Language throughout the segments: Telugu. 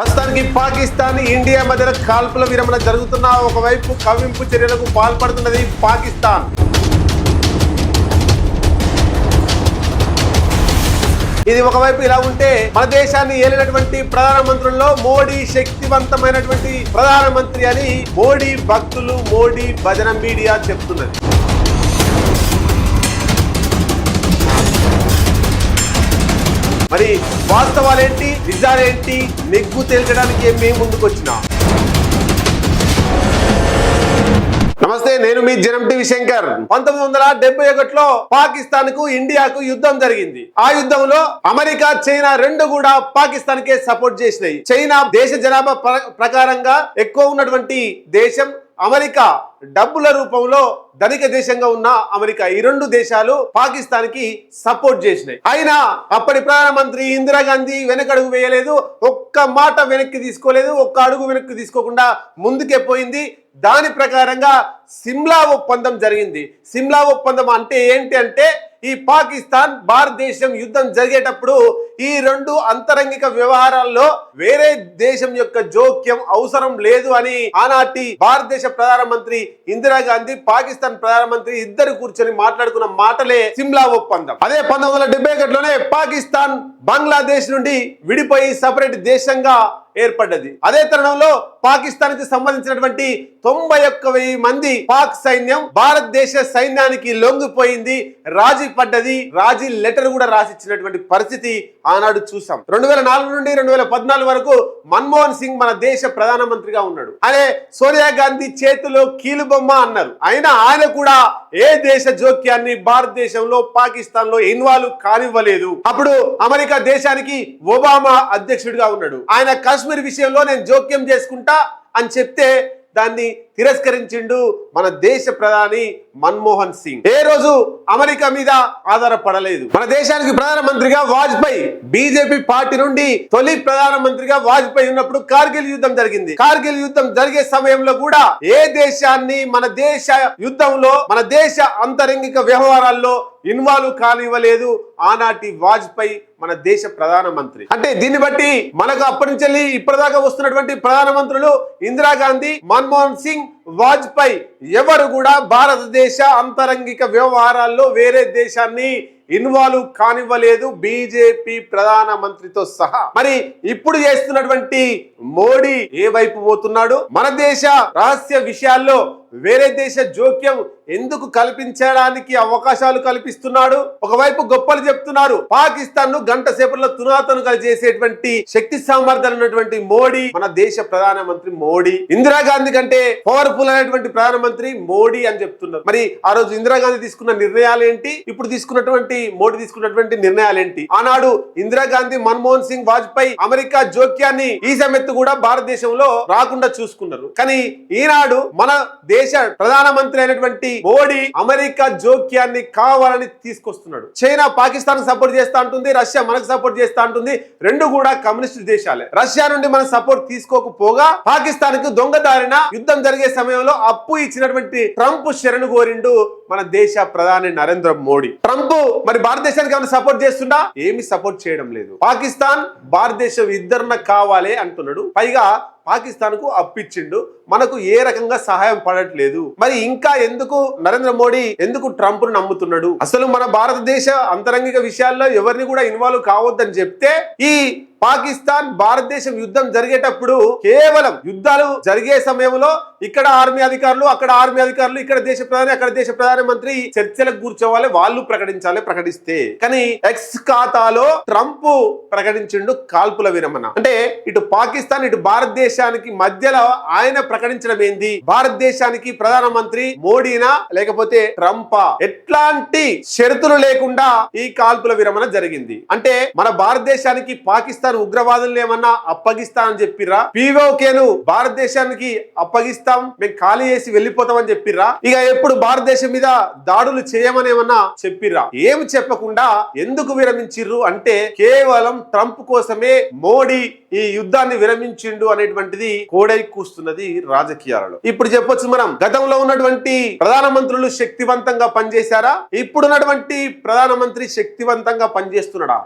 ప్రస్తుతానికి పాకిస్తాన్ ఇండియా మధ్య కాల్పుల విరమణ జరుగుతున్న ఒకవైపు కవింపు చర్యలకు పాల్పడుతున్నది పాకిస్తాన్. ఇది ఒకవైపు ఇలా ఉంటే మన దేశాన్ని ఏలినటువంటి ప్రధానమంత్రుల్లో మోడీ శక్తివంతమైనటువంటి ప్రధానమంత్రి అని మోడీ భక్తులు మోడీ భజన మీడియా చెప్తున్నది. మరి వాస్తవాలేంటి? నిజాలేంటి? నెగ్గు తేల్చడానికి మేము ముందుకొచ్చినా. నమస్తే నేను మీ జనం టీవీ శంకర్. పంతొమ్మిది వందల డెబ్బై ఒకటిలో పాకిస్తాన్కు ఇండియాకు యుద్ధం జరిగింది. ఆ యుద్ధంలో అమెరికా చైనా రెండు కూడా పాకిస్తాన్ కే సపోర్ట్ చేసినాయి. చైనా దేశ జనాభా ప్ర- ప్రకారంగా ఎక్కువ ఉన్నటువంటి దేశం అమెరికా డబ్బుల రూపంలో ధనిక దేశంగా ఉన్న అమెరికా ఈ రెండు దేశాలు పాకిస్తాన్కి సపోర్ట్ చేసినాయి. అయినా అప్పటి ప్రధానమంత్రి ఇందిరాగాంధీ వెనకడుగు వేయలేదు ఒక్క మాట వెనక్కి తీసుకోలేదు ఒక్క అడుగు వెనక్కి తీసుకోకుండా ముందుకే పోయింది. దాని ప్రకారంగా సిమ్లా ఒప్పందం జరిగింది. సిమ్లా ఒప్పందం అంటే ఏంటి అంటే ఈ పాకిస్తాన్ భారతదేశం యుద్ధం జరిగేటప్పుడు ఈ రెండు అంతరంగిక వ్యవహారాల్లో వేరే దేశం యొక్క జోక్యం అవసరం లేదు అని ఆనాటి భారతదేశ ప్రధానమంత్రి ఇందిరాగాంధీ పాకిస్తాన్ ప్రధానమంత్రి ఇద్దరు కూర్చొని మాట్లాడుకున్న మాటలే సిమ్లా ఒప్పందం. అదే పంతొమ్మిది వందల డెబ్బై ఒకటిలోనే పాకిస్తాన్ బంగ్లాదేశ్ నుండి విడిపోయి సపరేట్ దేశంగా ఏర్పడ్డది. అదే తరుణంలో పాకిస్తాన్కి సంబంధించినటువంటి తొంభై ఒక్క వెయ్యి మంది పాక్ సైన్యం భారతదేశ సైన్యానికి లొంగిపోయింది. రాజీ పడ్డది. రాజీ లెటర్ కూడా రాసిచ్చినటువంటి పరిస్థితి ఆనాడు చూసాం. రెండు వేల నాలుగు నుండి రెండు వేల పద్నాలుగు వరకు మన్మోహన్ సింగ్ మన దేశ ప్రధానమంత్రిగా ఉన్నాడు. అనే సోనియా గాంధీ చేతిలో కీలుబొమ్మ అన్నారు. అయినా ఆయన కూడా ఏ దేశ జోక్యాన్ని భారతదేశంలో పాకిస్తాన్లో ఇన్వాల్వ్ కానివ్వలేదు. అప్పుడు అమెరికా దేశానికి ఒబామా అధ్యక్షుడిగా ఉన్నాడు. ఆయన కాశ్మీర్ విషయంలో నేను జోక్యం చేసుకుంటా అని చెప్తే దాన్ని తిరస్కరించిండు మన దేశ ప్రధాని మన్మోహన్ సింగ్. ఏ రోజు అమెరికా మీద ఆధారపడలేదు. మన దేశానికి ప్రధానమంత్రిగా వాజ్పేయి బీజేపీ పార్టీ నుండి తొలి ప్రధానమంత్రిగా వాజ్పేయి ఉన్నప్పుడు కార్గిల్ యుద్ధం జరిగింది. కార్గిల్ యుద్ధం జరిగే సమయంలో కూడా ఏ దేశాన్ని మన దేశ యుద్ధంలో మన దేశ అంతరంగిక వ్యవహారాల్లో ఇన్వాల్వ్ కానివ్వలేదు ఆనాటి వాజ్పేయి మన దేశ ప్రధానమంత్రి. అంటే దీన్ని బట్టి మనకు అప్పటి నుంచి ఇప్పటిదాకా వస్తున్నటువంటి ప్రధానమంత్రులు ఇందిరాగాంధీ మన్మోహన్ సింగ్ వాజ్పేయి ఎవరు కూడా భారతదేశ అంతరంగిక వ్యవహారాల్లో వేరే దేశాన్ని ఇన్వాల్వ్ కానివ్వలేదు. బీజేపీ ప్రధాన మంత్రితో సహా. మరి ఇప్పుడు చేస్తున్నటువంటి మోడీ ఏ వైపు పోతున్నాడు? మన దేశ రహస్య విషయాల్లో వేరే దేశ జోక్యం ఎందుకు కల్పించడానికి అవకాశాలు కల్పిస్తున్నాడు? ఒకవైపు గొప్పలు చెప్తున్నారు పాకిస్తాన్ను గంట సేపట్లో తునాతనుగా చేసేటువంటి శక్తి సామర్థ్యాలు ఉన్నటువంటి మోడీ మన దేశ ప్రధానమంత్రి మోడీ. ఇందిరాగాంధీ కంటే పవర్ఫుల్ అయినటువంటి ప్రధానమంత్రి మోడీ అని చెప్తున్నారు. మరి ఆ రోజు ఇందిరాగాంధీ తీసుకున్న నిర్ణయాలు ఏంటి? ఇప్పుడు తీసుకున్నటువంటి మోడీ తీసుకున్నటువంటి నిర్ణయాలు ఏంటి? ఆనాడు ఇందిరాగాంధీ మన్మోహన్ సింగ్ వాజ్పేయి అమెరికా జోక్యాన్ని ఈ సమెత్తు కూడా భారతదేశంలో రాకుండా చూసుకున్నారు. కానీ ఈనాడు మన దేశ ప్రధానమంత్రి అయినటువంటి మోడీ అమెరికా జోక్యాన్ని కావాలని తీసుకొస్తున్నాడు. చైనా పాకిస్తాన్ సపోర్ట్ చేస్తా ఉంటుంది రష్యా మనకు సపోర్ట్ చేస్తా ఉంటుంది రెండు కూడా కమ్యూనిస్ట్ దేశాలే. రష్యా నుండి మనం సపోర్ట్ తీసుకోకపోగా పాకిస్తాన్కు దొంగదారిన యుద్ధం జరిగే సమయంలో అప్పు ఇచ్చినటువంటి ట్రంప్ శరణు కోరిండు మన దేశ ప్రధాని నరేంద్ర మోడీ. ట్రంప్ మరి భారతదేశానికి ఏమైనా సపోర్ట్ చేస్తుందా ఏమి సపోర్ట్ చేయడం లేదు. పాకిస్తాన్ భారతదేశం ఇద్దరున కావాలి అంటున్నాడు. పైగా పాకిస్తాన్కు అప్పిచ్చిండు. మనకు ఏ రకంగా సహాయం పడట్లేదు. మరి ఇంకా ఎందుకు నరేంద్ర మోడీ ఎందుకు ట్రంప్ను నమ్ముతున్నాడు? అసలు మన భారతదేశ అంతరంగిక విషయాల్లో ఎవరిని కూడా ఇన్వాల్వ్ కావద్దని చెప్తే ఈ పాకిస్తాన్ భారతదేశం యుద్ధం జరిగేటప్పుడు కేవలం యుద్ధాలు జరిగే సమయంలో ఇక్కడ ఆర్మీ అధికారులు అక్కడ ఆర్మీ అధికారులు ఇక్కడ దేశ ప్రధాని అక్కడ దేశ ప్రధాన మంత్రి చర్చలకు కూర్చోవాలి వాళ్ళు ప్రకటించాలి ప్రకటిస్తే. కానీ ఎక్స్ ఖాతాలో ట్రంప్ ప్రకటించిండు కాల్పుల విరమణ. అంటే ఇటు పాకిస్తాన్ ఇటు భారతదేశానికి మధ్యలో ఆయన ప్రకటించడం ఏంది? భారతదేశానికి ప్రధానమంత్రి మోడీనా లేకపోతే ట్రంపా? ఎట్లాంటి షరతులు లేకుండా ఈ కాల్పుల విరమణ జరిగింది. అంటే మన భారతదేశానికి పాకిస్తాన్ ఉగ్రవాదులు ఏమన్నా అప్పగిస్తా అని చెప్పిర్రా? పీఓకేను భారతదేశానికి అప్పగిస్తా మేము ఖాళీ చేసి వెళ్ళిపోతామని చెప్పిర్రా? ఇక ఎప్పుడు భారతదేశం మీద దాడులు చేయమనేమన్నా చెప్పిర్రా? ఏమి చెప్పకుండా ఎందుకు విరమించిర్రు అంటే కేవలం ట్రంప్ కోసమే మోడీ ఈ యుద్ధాన్ని విరమించిండు అనేటువంటిది కోడై కూస్తున్నది రాజకీయాలలో. ఇప్పుడు చెప్పొచ్చు మనం గతంలో ఉన్నటువంటి ప్రధానమంత్రులు శక్తివంతంగా పనిచేశారా? ఇప్పుడున్నటువంటి ప్రధానమంత్రి శక్తివంతంగా పనిచేస్తున్నాడా?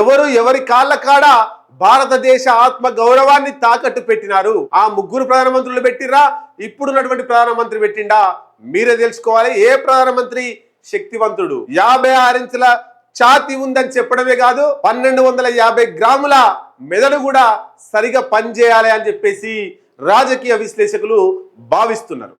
ఎవరు ఎవరి కాళ్ళ కాడ భారతదేశ ఆత్మ గౌరవాన్ని తాకట్టు పెట్టినారు. ఆ ముగ్గురు ప్రధానమంత్రులు పెట్టిరా ఇప్పుడున్నటువంటి ప్రధానమంత్రి పెట్టిండా? మీరే తెలుసుకోవాలి. ఏ ప్రధానమంత్రి? శక్తివంతుడు. యాభై ఆరించుల ఛాతి ఉందని చెప్పడమే కాదు పన్నెండు వందల యాభై గ్రాముల మెదడు కూడా సరిగా పనిచేయాలి అని చెప్పేసి రాజకీయ విశ్లేషకులు భావిస్తున్నారు.